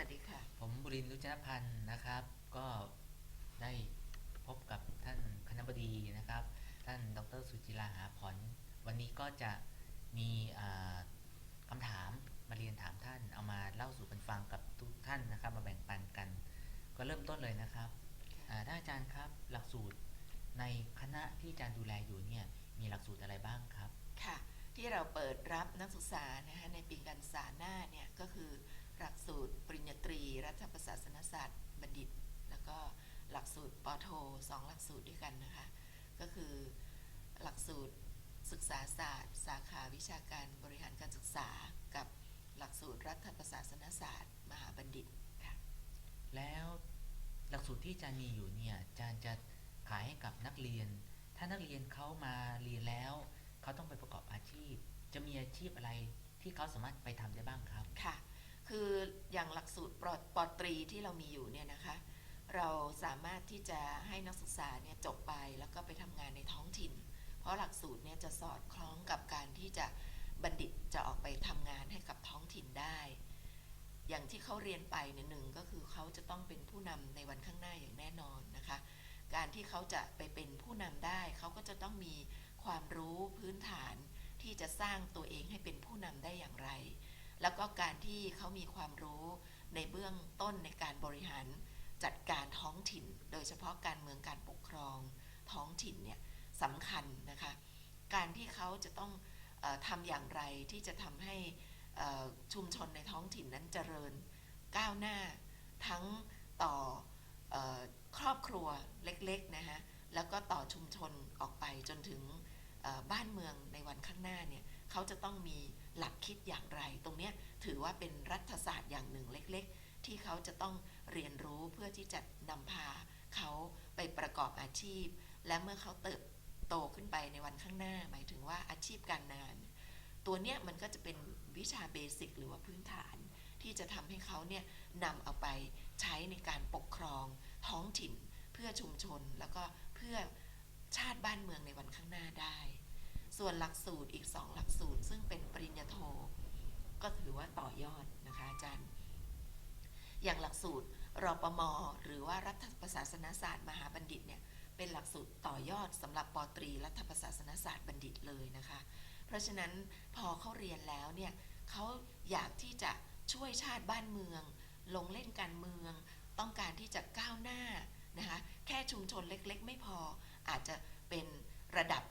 วัสดีค่ะ ผมบุรินทร์รุจนพันธ์นะครับ ก็ได้พบกับท่านคณบดีนะครับ ท่านดรสุจิราหาผลวันนี้ก็จะมีอ่าคำถามมาเรียนถามท่านเอามาเล่าสู่กันฟังกับทุกท่านนะครับ มาแบ่งปันกัน ก็เริ่มต้นเลยนะครับอ่าท่านอาจารย์ครับหลักสูตรในคณะที่อาจารย์ดูแลอยู่เนี่ยมีหลักสูตรอะไรบ้างครับ ค่ะ ที่เราเปิดรับนักศึกษานะคะในปีการศึกษาหน้าเนี่ยก็คือ หลักสูตรปริญญาตรี รัฐประศาสนศาสตร์บัณฑิต แล้วก็หลักสูตรปอโทสองหลักสูตรด้วยกันนะคะ ก็คือหลักสูตรศึกษาศาสตร์ สาขาวิชาการบริหารการศึกษา กับหลักสูตรรัฐประศาสนศาสตร์ มหาบัณฑิตค่ะแล้วหลักสูตรที่อาจารย์มีอยู่เนี่ยอาจารย์จะขายให้กับนักเรียน ถ้านักเรียนเขามาเรียนแล้วเขาต้องไปประกอบอาชีพ จะมีอาชีพอะไรที่เขาสามารถไปทำได้บ้างครับค่ะ คืออย่างหลักสูตรปอปอตรีที่เรามีอยู่เนี่ยนะคะ เราสามารถที่จะให้นักศึกษาเนี่ยจบไปแล้วก็ไปทำงานในท้องถิ่น เพราะหลักสูตรเนี่ยจะสอดคล้องกับการที่จะบัณฑิตจะออกไปทำงานให้กับท้องถิ่นได้ อย่างที่เขาเรียนไปเนี่ยหนึ่งก็คือเขาจะต้องเป็นผู้นำในวันข้างหน้าอย่างแน่นอนนะคะ การที่เขาจะไปเป็นผู้นำได้เขาก็จะต้องมีความรู้พื้นฐานที่จะสร้างตัวเองให้เป็นผู้นำได้อย่างไร แล้วก็การที่เขามีความรู้ในเบื้องต้นในการบริหารจัดการท้องถิ่น โดยเฉพาะการเมืองการปกครองท้องถิ่นเนี่ยสำคัญนะคะ การที่เขาจะต้องออทำอย่างไรที่จะทำให้ชุมชนในท้องถิ่นนั้นเจริญก้าวหน้าทั้งต่อออครอบครัวเล็กๆนะคะแล้วก็ต่อชุมชนออกไปจนถึงบ้านเมืองในวันข้างหน้าเนี่ยเขาจะต้องมี หลักคิดอย่างไร ตรงนี้ถือว่าเป็นรัฐศาสตร์อย่างหนึ่งเล็กๆ ที่เขาจะต้องเรียนรู้เพื่อที่จะนำพาเขาไปประกอบอาชีพ และเมื่อเขาเติบโตขึ้นไปในวันข้างหน้า หมายถึงว่าอาชีพการงาน ตัวเนี้ยมันก็จะเป็นวิชาเบสิกหรือว่าพื้นฐานที่จะทำให้เขาเนี่ยนำเอาไปใช้ในการปกครอง ท้องถิ่น เพื่อชุมชน แล้วก็เพื่อชาติบ้านเมืองในวันข้างหน้าได้ ส่วนหลักสูตรอีกสองหลักสูตร ซึ่งเป็นปริญญาโท ก็ถือว่าต่อยอดนะคะอาจารย์ อย่างหลักสูตรรปม หรือว่ารัฐประศาสนศาสตร์ มหาบัณฑิตเนี่ยเป็นหลักสูตรต่อยอดสำหรับปตรีรัฐประศาสนศาสตร์บัณฑิตเลยนะคะ เพราะฉะนั้นพอเขาเรียนแล้วเนี่ยเขาอยากที่จะช่วยชาติบ้านเมือง ลงเล่นการเมือง ต้องการที่จะก้าวหน้านะคะแค่ชุมชนเล็กๆ ไม่พออาจจะเป็นระดับ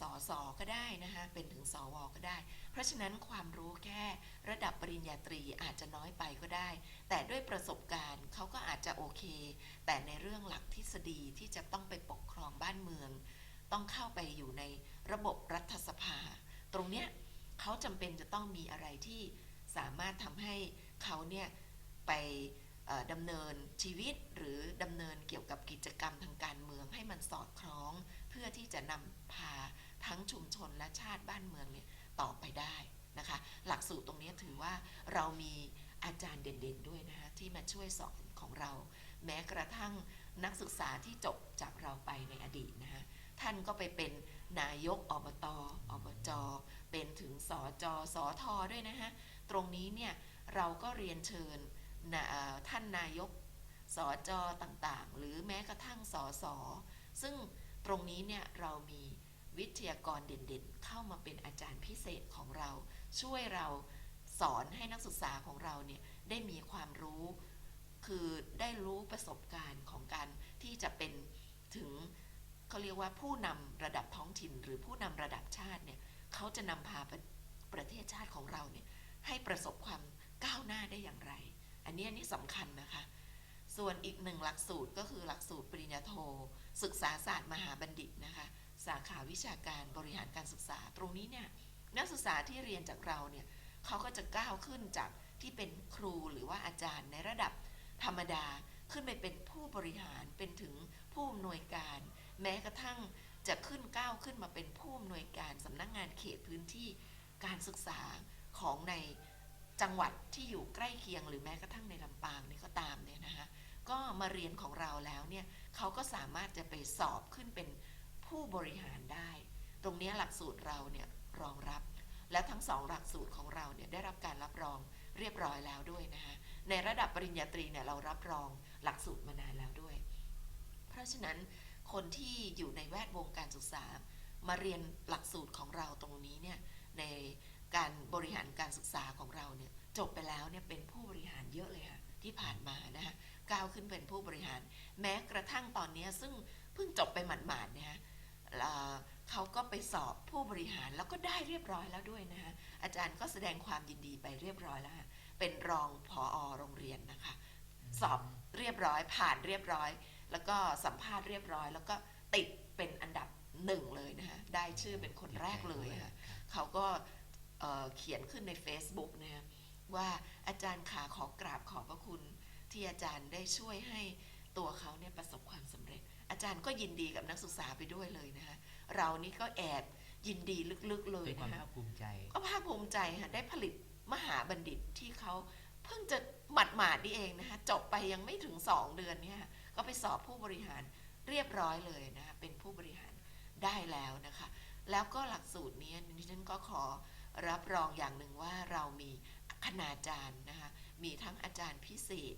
สอสอก็ได้นะคะเป็นถึงสวก็ได้ เพราะฉะนั้นความรู้แค่ระดับปริญญาตรีอาจจะน้อยไปก็ได้ แต่ด้วยประสบการณ์เขาก็อาจจะโอเค แต่ในเรื่องหลักทฤษฎีที่จะต้องไปปกครองบ้านเมือง ต้องเข้าไปอยู่ในระบบรัฐสภา ตรงเนี้ยเขาจำเป็นจะต้องมีอะไรที่สามารถทำให้เขาเนี่ยไปดำเนินชีวิตหรือดำเนินเกี่ยวกับกิจกรรมทางการเมืองให้มันสอดคล้อง เพื่อที่จะนำพา ทั้งชุมชนและชาติบ้านเมืองเนี่ยต่อไปได้นะคะ หลักสูตรตรงนี้ถือว่าเรามีอาจารย์เด่นๆด้วยนะคะที่มาช่วยสอนของเรา แม้กระทั่งนักศึกษาที่จบจากเราไปในอดีตนะคะท่านก็ไปเป็นนายกอบตอบจเป็นถึงสอจอสอทอด้วยนะคะตรงนี้เนี่ยเราก็เรียนเชิญท่านนายกสอจอต่างๆ หรือแม้กระทั่งสอสอซึ่งตรงนี้เนี่ยเรามี วิทยากรเด่นๆ เข้ามาเป็นอาจารย์พิเศษของเรา ช่วยเราสอนให้นักศึกษาของเราเนี่ยได้มีความรู้ คือได้รู้ประสบการณ์ของการที่จะเป็นถึงเขาเรียกว่าผู้นำระดับท้องถิ่น หรือผู้นำระดับชาติเนี่ยเขาจะนำพาประประเทศชาติของเราเนี่ยให้ประสบความก้าวหน้าได้อย่างไร อันนี้อันนี้สำคัญนะคะ ส่วนอีกหนึ่งหลักสูตรก็คือหลักสูตรปริญญาโท ศึกษาศาสตร์มหาบัณฑิตนะคะ สาขาวิชาการบริหารการศึกษา ตรงนี้เนี่ยนักศึกษาที่เรียนจากเราเนี่ยเขาก็จะก้าวขึ้นจากที่เป็นครูหรือว่าอาจารย์ในระดับธรรมดาขึ้นไปเป็นผู้บริหารเป็นถึงผู้อำนวยการ แม้กระทั่งจะขึ้นก้าวขึ้นมาเป็นผู้อำนวยการสำนักงานเขตพื้นที่การศึกษาของในจังหวัดที่อยู่ใกล้เคียง หรือแม้กระทั่งในลำปางนี่ก็ตามเนี่ยนะคะก็มาเรียนของเราแล้วเนี่ยเขาก็สามารถจะไปสอบขึ้นเป็น ผู้บริหารได้ ตรงนี้หลักสูตรเราเนี่ยรองรับ และทั้งสองหลักสูตรของเราเนี่ยได้รับการรับรองเรียบร้อยแล้วด้วยนะคะในระดับปริญญาตรีเนี่ยเรารับรองหลักสูตรมานานแล้วด้วย เพราะฉะนั้นคนที่อยู่ในแวดวงการศึกษา มาเรียนหลักสูตรของเราตรงนี้เนี่ยในการบริหารการศึกษาของเราเนี่ยจบไปแล้วเนี่ยเป็นผู้บริหารเยอะเลยค่ะที่ผ่านมานะคะก้าวขึ้นเป็นผู้บริหาร แม้กระทั่งตอนนี้ซึ่งเพิ่งจบไปหมาดๆเนี่ยฮะ เขาก็ไปสอบผู้บริหารแล้วก็ได้เรียบร้อยแล้วด้วยนะคะอาจารย์ก็แสดงความยินดีไปเรียบร้อยแล้วเป็นรองผอโรงเรียนนะคะ สอบเรียบร้อยผ่านเรียบร้อย แล้วก็สัมภาษณ์เรียบร้อย แล้วก็ติดเป็นอันดับหนึ่งเลยนะคะได้ชื่อเป็นคนแรกเลยค่ะเขาก็เเขียนขึ้นใน Facebook นะคะว่าอาจารย์ขาขอกราบขอบพระคุณที่อาจารย์ได้ช่วยให้ตัวเขาเนี่ยประสบความสำเร็จ อาจารย์ก็ยินดีกับนักศึกษาไปด้วยเลยนะคะเรานี่ก็แอบยินดีลึกๆเลยเป็นความนะคะภาคภูมิใจ ก็ภาคภูมิใจค่ะได้ผลิตมหาบัณฑิตที่เขาเพิ่งจะหมัดหมาดๆนี่เองนะคะจบไปยังไม่ถึง 2 เดือนเนี่ยค่ะก็ไปสอบผู้บริหารเรียบร้อยเลยนะคะเป็นผู้บริหารได้แล้วนะคะ แล้วก็หลักสูตรนี้ดิฉันก็ขอรับรองอย่างหนึ่งว่าเรามีคณาจารย์นะคะมีทั้งอาจารย์พิเศษ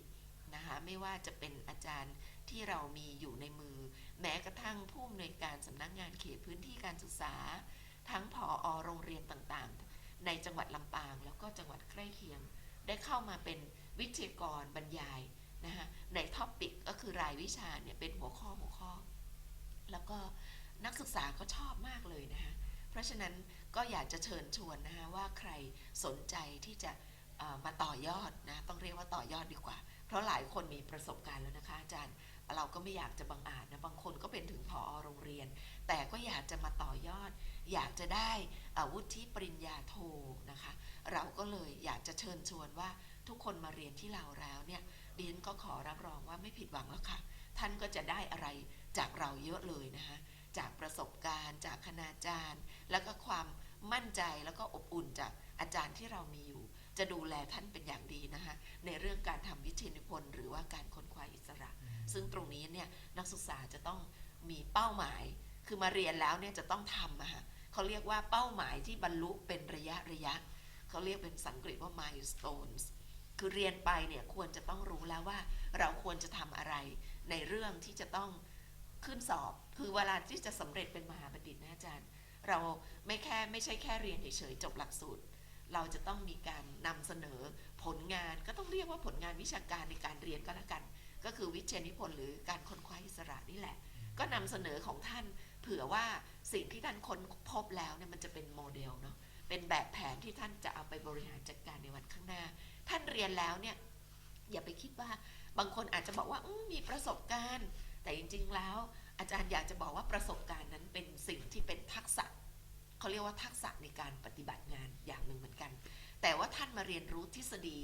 นะคะไม่ว่าจะเป็นอาจารย์ ที่เรามีอยู่ในมือ แม้กระทั่งผู้อำนวยการสำนักงานเขตพื้นที่การศึกษา ทั้งผออโรงเรียนต่างๆ ในจังหวัดลำปางแล้วก็จังหวัดใกล้เคียง ได้เข้ามาเป็นวิทยากรบรรยายนะคะในท็อปปิกก็คือรายวิชาเนี่ยเป็นหัวข้อหัวข้อ แล้วก็นักศึกษาก็ชอบมากเลยนะคะเพราะฉะนั้นก็อยากจะเชิญชวนนะคะว่าใครสนใจที่จะมาต่อยอดนะต้องเรียกว่าต่อยอดดีกว่า เพราะหลายคนมีประสบการณ์แล้วนะคะอาจารย์ เราก็ไม่อยากจะบังอาจนะ บางคนก็เป็นถึงผอโรงเรียน แต่ก็อยากจะมาต่อยอด อยากจะได้อาวุธปริญญาโทนะคะ เราก็เลยอยากจะเชิญชวนว่าทุกคนมาเรียนที่เราแล้วเนี่ยดิฉันก็ขอรับรองว่าไม่ผิดหวังแล้วค่ะ ท่านก็จะได้อะไรจากเราเยอะเลยนะคะจากประสบการณ์ จากคณาจารย์ แล้วก็ความมั่นใจแล้วก็อบอุ่นจากอาจารย์ที่เรามีอยู่ จะดูแลท่านเป็นอย่างดีนะคะในเรื่องการทำวิทยานิพนธ์หรือว่าการค้นคว้าอิสระ ซึ่งตรงนี้เนี่ยนักศึกษาจะต้องมีเป้าหมาย คือมาเรียนแล้วเนี่ยจะต้องทำอะฮะเขาเรียกว่าเป้าหมายที่บรรลุเป็นระยะระยะ เขาเรียกเป็นภาษาอังกฤษว่า milestones คือเรียนไปเนี่ยควรจะต้องรู้แล้วว่า เราควรจะทำอะไรในเรื่องที่จะต้องขึ้นสอบ คือเวลาที่จะสำเร็จเป็นมหาบัณฑิตนะอาจารย์ เราไม่แค่ไม่ใช่แค่เรียนเฉยๆจบหลักสูตร เราจะต้องมีการนำเสนอผลงานก็ต้องเรียกว่าผลงานวิชาการในการเรียนก็แล้วกัน ก็คือวิทยานิพนธ์หรือการค้นคว้าอิสระนี่แหละ ก็นำเสนอของท่านเผื่อว่าสิ่งที่ท่านค้นพบแล้วเนี่ยมันจะเป็นโมเดลเนาะเป็นแบบแผนที่ท่านจะเอาไปบริหารจัดการในวันข้างหน้า ท่านเรียนแล้วเนี่ยอย่าไปคิดว่าบางคนอาจจะบอกว่าอมมีประสบการณ์ แต่จริงๆแล้ว อาจารย์อยากจะบอกว่าประสบการณ์นั้นเป็นสิ่งที่เป็นทักษะ เขาเรียกว่าทักษะในการปฏิบัติงานอย่างหนึ่งเหมือนกัน แต่ว่าท่านมาเรียนรู้ทฤษฎี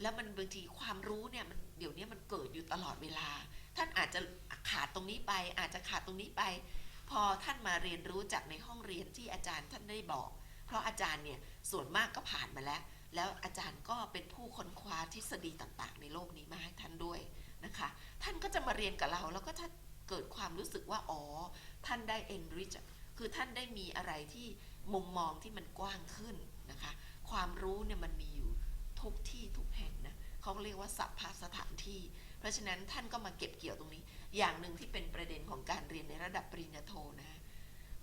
แล้วมันบางทีความรู้เนี่ยมันเดี๋ยวนี้มันเกิดอยู่ตลอดเวลา ท่านอาจจะขาดตรงนี้ไป อาจจะขาดตรงนี้ไป พอท่านมาเรียนรู้จากในห้องเรียนที่อาจารย์ท่านได้บอก เพราะอาจารย์เนี่ยส่วนมากก็ผ่านมาแล้ว แล้วอาจารย์ก็เป็นผู้ค้นคว้าทฤษฎีต่างๆ ในโลกนี้มาให้ท่านด้วยนะคะ ท่านก็จะมาเรียนกับเราแล้วก็ท่าเกิดความรู้สึกว่า อ๋อ ท่านได้ enrich คือท่านได้มีอะไรที่มุมมองที่มันกว้างขึ้นนะคะ ความรู้เนี่ยมันมีอยู่ทุกที่ทุกแห่งนะเขาเรียกว่าสัพพะสถานที่ เพราะฉะนั้นท่านก็มาเก็บเกี่ยวตรงนี้ อย่างหนึ่งที่เป็นประเด็นของการเรียนในระดับปริญญาโทนะ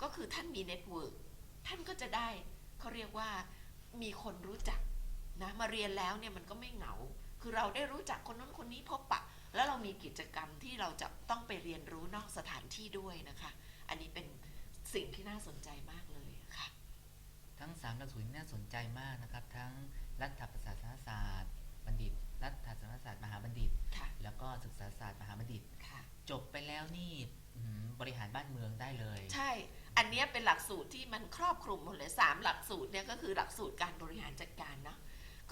ก็คือท่านมีเน็ตเวิร์กท่านก็จะได้เขาเรียกว่ามีคนรู้จักนะมาเรียนแล้วเนี่ยมันก็ไม่เหงา คือเราได้รู้จักคนนั้นคนนี้พบปะ แล้วเรามีกิจกรรมที่เราจะต้องไปเรียนรู้นอกสถานที่ด้วยนะคะ อันนี้เป็น สิ่งที่น่าสนใจมากเลยค่ะ ทั้งสามหลักสูตรนี่น่าสนใจมากนะครับ ทั้งรัฐประศาสนศาสตร์ บัณฑิต รัฐศาสนศาสตร์มหาบัณฑิต ค่ะ แล้วก็ศึกษาศาสตร์มหาบัณฑิต ค่ะ จบไปแล้วนี่อื้อหือบริหารบ้านเมืองได้เลย ใช่ อันเนี้ยเป็นหลักสูตรที่มันครอบคลุมหมดเลยสามหลักสูตรเนี่ยก็คือหลักสูตรการบริหารจัดการเนาะ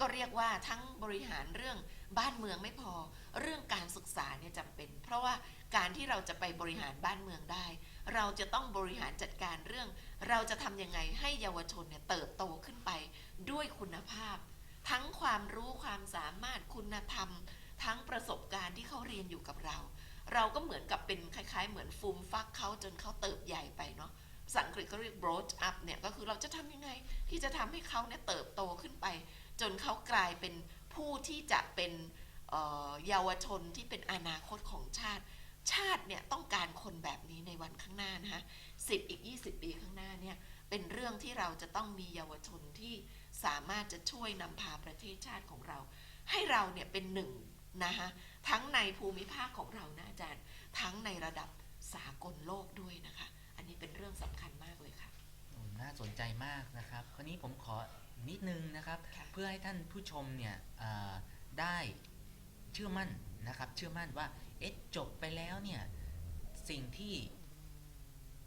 ก็เรียกว่าทั้งบริหารเรื่องบ้านเมืองไม่พอ เรื่องการศึกษาเนี่ยจำเป็น เพราะว่าการที่เราจะไปบริหารบ้านเมืองได้ เราจะต้องบริหารจัดการเรื่อง เราจะทำยังไงให้เยาวชนเนี่ยเติบโตขึ้นไปด้วยคุณภาพ ทั้งความรู้ความสามารถคุณธรรม ทั้งประสบการณ์ที่เขาเรียนอยู่กับเรา เราก็เหมือนกับเป็นคล้าย ๆ เหมือนฟูมฟักเขาจนเขาเติบใหญ่ไปเนาะภาษาอังกฤษก็เรียก broad up เนี่ยก็คือเราจะทำยังไง ที่จะทำให้เขาเนี่ยเติบโตขึ้นไป จนเขากลายเป็นผู้ที่จะเป็นเยาวชนที่เป็นอนาคตของชาติ ชาติเนี่ยต้องการคนแบบนี้ในวันข้างหน้านะคะสิบอีก 20 ปีข้างหน้าเนี่ยเป็นเรื่องที่เราจะต้องมีเยาวชนที่สามารถจะช่วยนำพาประเทศชาติของเรา ให้เราเนี่ยเป็นหนึ่งนะคะทั้งในภูมิภาคของเรานะอาจารย์ ทั้งในระดับสากลโลกด้วยนะคะ อันนี้เป็นเรื่องสำคัญมากเลยค่ะโอ้น่าสนใจมากนะครับคราวนี้ผมขอนิดนึงนะครับค่ะเพื่อให้ท่านผู้ชมเนี่ยเอ่อได้เชื่อมั่นนะครับ เชื่อมั่นว่า เอ๊ะจบไปแล้วเนี่ย สิ่งที่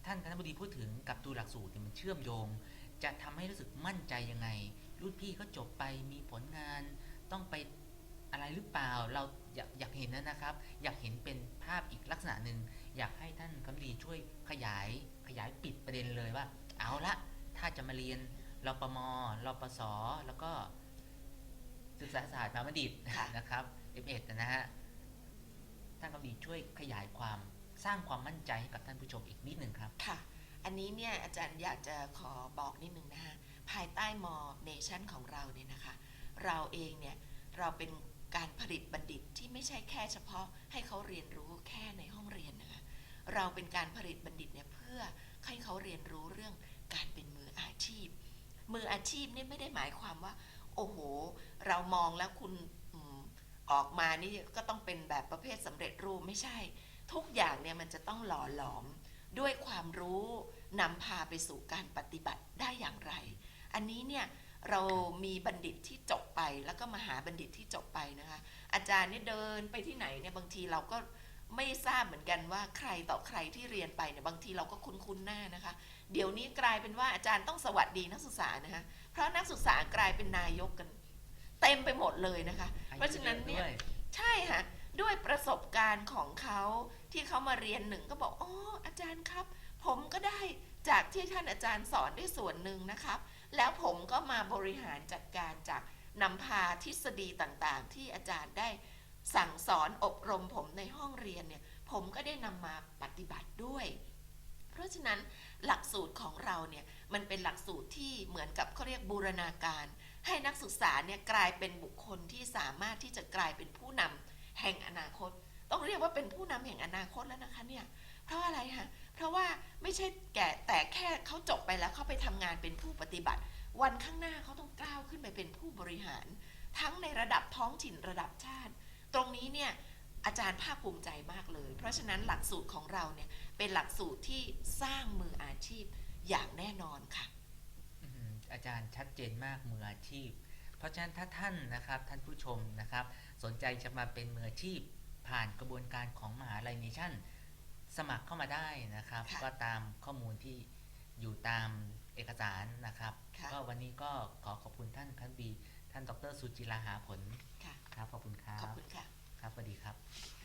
ท่านคณะบดีพูดถึงกับตัวหลักสูตรเนี่ยมันเชื่อมโยง จะทำให้รู้สึกมั่นใจยังไง รุ่นพี่ก็จบไปมีผลงานต้องไปอะไรหรือเปล่าเราอยากอยากเห็นนะนะครับ อยากเห็นเป็นภาพอีกลักษณะหนึ่งอยากให้ท่านคณะบดีช่วยขยายขยายปิดประเด็นเลยว่า เอาละถ้าจะมาเรียนรปมรปสแล้วก็ศึกษาศาสตร์มหาบัณฑิตค่ะนะครับ M1 นะฮะ ท่านคณะบดีช่วยขยายความสร้างความมั่นใจให้กับท่านผู้ชมอีกนิดหนึ่งครับ ค่ะ อันนี้เนี่ยอาจารย์อยากจะขอบอกนิดหนึ่งนะคะภายใต้มอเนชั่นของเราเนี่ยนะคะ เราเองเนี่ยเราเป็นการผลิตบัณฑิตที่ไม่ใช่แค่เฉพาะให้เขาเรียนรู้แค่ในห้องเรียนนะคะเราเป็นการผลิตบัณฑิตเนี่ยเพื่อให้เขาเรียนรู้เรื่องการเป็นมืออาชีพ มืออาชีพเนี่ยไม่ได้หมายความว่า โอ้โห เรามองแล้วคุณ ออกมานี่ก็ต้องเป็นแบบประเภทสำเร็จรูปไม่ใช่ ทุกอย่างเนี่ยมันจะต้องหล่อหลอมด้วยความรู้นำพาไปสู่การปฏิบัติได้อย่างไร อันนี้เนี่ยเรามีบัณฑิตที่จบไปแล้วก็มาหาบัณฑิตที่จบไปนะคะ อาจารย์เนี่ยเดินไปที่ไหนเนี่ยบางทีเราก็ไม่ทราบเหมือนกันว่าใครต่อใครที่เรียนไปเนี่ยบางทีเราก็คุ้นๆหน้านะคะ เดี๋ยวนี้กลายเป็นว่าอาจารย์ต้องสวัสดีนักศึกษานะคะเพราะนักศึกษากลายเป็นนายกกัน เต็มไปหมดเลยนะคะ เพราะฉะนั้นเนี่ยด้วยใช่ค่ะ ด้วยประสบการณ์ของเขาที่เขามาเรียนหนึ่งก็บอกอ๋ออาจารย์ครับ ผมก็ได้จากที่ท่านอาจารย์สอนได้ส่วนหนึ่งนะครับ แล้วผมก็มาบริหารจัดการจากนำพาทฤษฎีต่างๆ ที่อาจารย์ได้สั่งสอนอบรมผมในห้องเรียนเนี่ย ผมก็ได้นำมาปฏิบัติด้วย เพราะฉะนั้นหลักสูตรของเราเนี่ย มันเป็นหลักสูตรที่เหมือนกับเขาเรียกบูรณาการ ให้นักศึกษาเนี่ยกลายเป็นบุคคลที่สามารถที่จะกลายเป็นผู้นำแห่งอนาคต ต้องเรียกว่าเป็นผู้นำแห่งอนาคตแล้วนะคะเนี่ยเพราะอะไรคะเพราะว่าไม่ใช่แก่แต่แค่เขาจบไปแล้วเขาไปทำงานเป็นผู้ปฏิบัติ วันข้างหน้าเขาต้องก้าวขึ้นไปเป็นผู้บริหาร ทั้งในระดับท้องถิ่นระดับชาติ ตรงนี้เนี่ยอาจารย์ภาคภูมิใจมากเลย เพราะฉะนั้นหลักสูตรของเราเนี่ยเป็นหลักสูตรที่สร้างมืออาชีพอย่างแน่นอนค่ะ อืมอาจารย์ชัดเจนมากมืออาชีพ เพราะฉะนั้นถ้าท่านนะครับท่านผู้ชมนะครับ สนใจจะมาเป็นมืออาชีพ ผ่านกระบวนการของมหาลัยเนชั่นสมัครเข้ามาได้นะครับค่ะก็ตามข้อมูลที่อยู่ตามเอกสารนะครับค่ะก็วันนี้ก็ขอขอบคุณท่านคันบี ท่านดรสุจิราหาผลค่ะครับขอบคุณครัขอบบคุณค่ะครับสวัสดีครับค่ะ